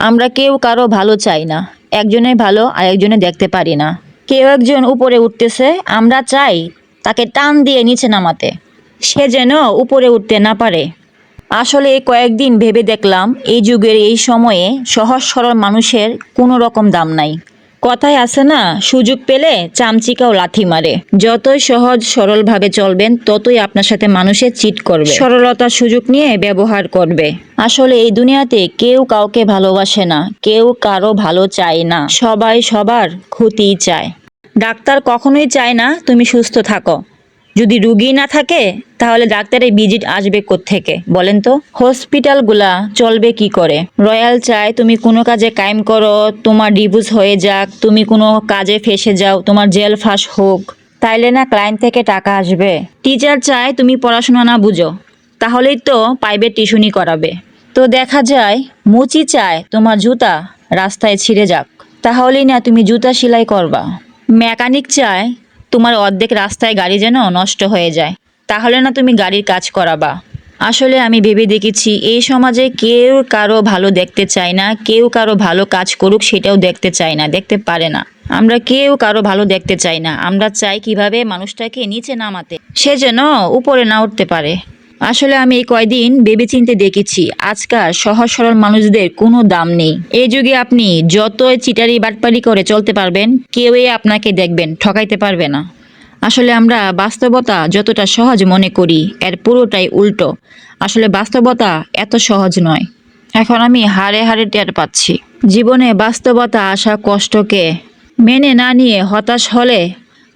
আমরা কেউ কারও ভালো চাই না একজনে ভালো আর একজনে দেখতে পারি না। কেউ একজন উপরে উঠতেছে, আমরা চাই তাকে টান দিয়ে নিচে নামাতে। সে যেন উপরে উঠতে না পারে। আসলে কয়েকদিন ভেবে দেখলাম, এই যুগের এই সময়ে সহজ সরল মানুষের কোনো রকম দাম নাই। কথায় আছে না, সুযোগ পেলে চামচিকাও লাথি মারে। যতই সহজ সরলভাবে চলবেন, ততই আপনার সাথে মানুষের চিট করবে। সরলতার সুযোগ নিয়ে ব্যবহার করবে। আসলে এই দুনিয়াতে কেউ কাউকে ভালোবাসে না, কেউ কারও ভালো চায় না। সবাই সবার ক্ষতি চায়। ডাক্তার কখনোই চায় না, তুমি সুস্থ থাকো। যদি রুগী না থাকে, তাহলে ডাক্তারের ভিজিট আসবে থেকে বলেন তো। হসপিটালগুলা চলবে কি করে? রয়্যাল চায় তুমি কোনো কাজে কায়েম করো, তোমার ডিভোর্স হয়ে যাক, তুমি কোনো কাজে ফেসে যাও, তোমার জেল ফাঁস হোক। তাইলে না ক্লায়েন্ট থেকে টাকা আসবে। টিচার চায় তুমি পড়াশোনা না বুঝো, তাহলেই তো প্রাইভেট টিউশনি করাবে। তো দেখা যায়, মুচি চায়, তোমার জুতা রাস্তায় ছিঁড়ে যাক। তাহলেই না তুমি জুতা সেলাই করবা। মেকানিক চায় তোমার অর্ধেক রাস্তায় গাড়ি যেন নষ্ট হয়ে যায়। তাহলে না তুমি গাড়ির কাজ করাবা। আসলে আমি ভেবে দেখেছি, এই সমাজে কেউ কারও ভালো দেখতে চায় না, কেউ কারও ভালো কাজ করুক সেটাও দেখতে চায় না, দেখতে পারে না। আমরা কেউ কারও ভালো দেখতে চাই না, আমরা চাই কীভাবে মানুষটাকে নিচে নামাতে, সে যেন উপরে না উঠতে পারে। আসলে আমি এই কয়দিন ভেবেচিন্তে দেখেছি, আজকাল সহজ সরল মানুষদের কোনো দাম নেই। এই যুগে আপনি যতই চিটারি বাটপারি করে চলতে পারবেন, কেউই আপনাকে দেখবেন, ঠকাইতে পারবে না। আসলে আমরা বাস্তবতা যতটা সহজ মনে করি, এর পুরোটাই উল্টো। আসলে বাস্তবতা এত সহজ নয়। এখন আমি হারে হারে টের পাচ্ছি। জীবনে বাস্তবতা আসা কষ্টকে মেনে না নিয়ে হতাশ হলে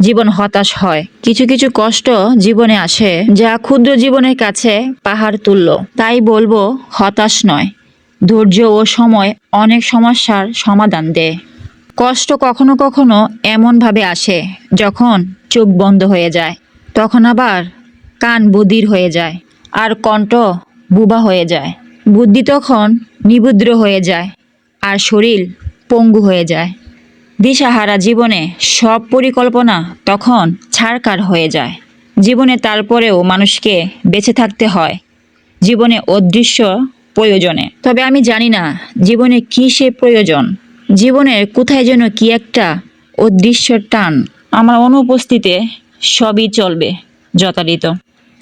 জীবন হতাশ হয়। কিছু কিছু কষ্ট জীবনে আসে, যা ক্ষুদ্র জীবনের কাছে পাহাড় তুলল তাই বলব, হতাশ নয়। ধৈর্য ও সময় অনেক সমস্যার সমাধান দেয় কষ্ট কখনো কখনো এমনভাবে আসে, যখন চোখ বন্ধ হয়ে যায়। তখন আবার কান বধির হয়ে যায়, আর কণ্ঠ বুবা হয়ে যায়। বুদ্ধি তখন নিবুদ্র হয়ে যায়, আর শরীর পঙ্গু হয়ে যায়। দিশাহারা জীবনে সব পরিকল্পনা তখন ছাড়কার হয়ে যায়। জীবনে তারপরেও মানুষকে বেঁচে থাকতে হয়। জীবনে অদৃশ্য প্রয়োজনে। তবে আমি জানি না, জীবনে কী সে প্রয়োজন? জীবনের কোথায় যেন কি একটা অদৃশ্য টান। আমার অনুপস্থিতিতে সবই চলবে, যথারীত।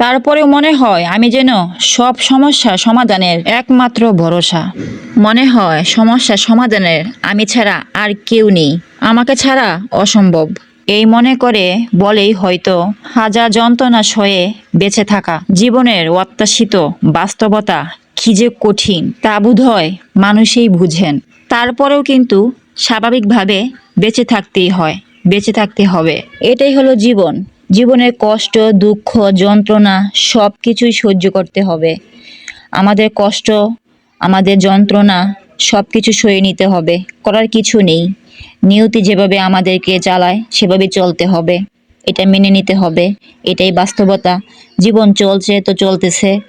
তারপরেও মনে হয় আমি যেন সব সমস্যা সমাধানের একমাত্র ভরসা। মনে হয় সমস্যা সমাধানের আমি ছাড়া আর কেউ নেই। আমাকে ছাড়া অসম্ভব। এই মনে করে বলেই হয়তো হাজার যন্ত্রণা সয়ে বেঁচে থাকা। জীবনের অত্যাশিত বাস্তবতা কি যে কঠিন, তা বোধ হয় মানুষই বুঝেন। তারপরেও কিন্তু স্বাভাবিকভাবে বেঁচে থাকতেই হয়, বেঁচে থাকতে হবে। এটাই হলো জীবন। জীবনের কষ্ট, দুঃখ, যন্ত্রণা সব কিছুই সহ্য করতে হবে। আমাদের কষ্ট, আমাদের যন্ত্রণা সব কিছু সয়ে নিতে হবে। করার কিছু নেই। নিয়তি যেভাবে আমাদেরকে চালায়, সেভাবে চলতে হবে। এটা মেনে নিতে হবে। এটাই বাস্তবতা। জীবন চলছে তো চলতেছে।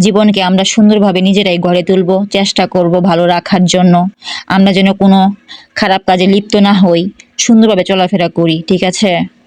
জীবনকে আমরা সুন্দরভাবে নিজেরাই গড়ে তুলব, চেষ্টা করব ভালো রাখার জন্য। আমরা যেন কোনো খারাপ কাজে লিপ্ত না হই। সুন্দরভাবে চলাফেরা করি, ঠিক আছে?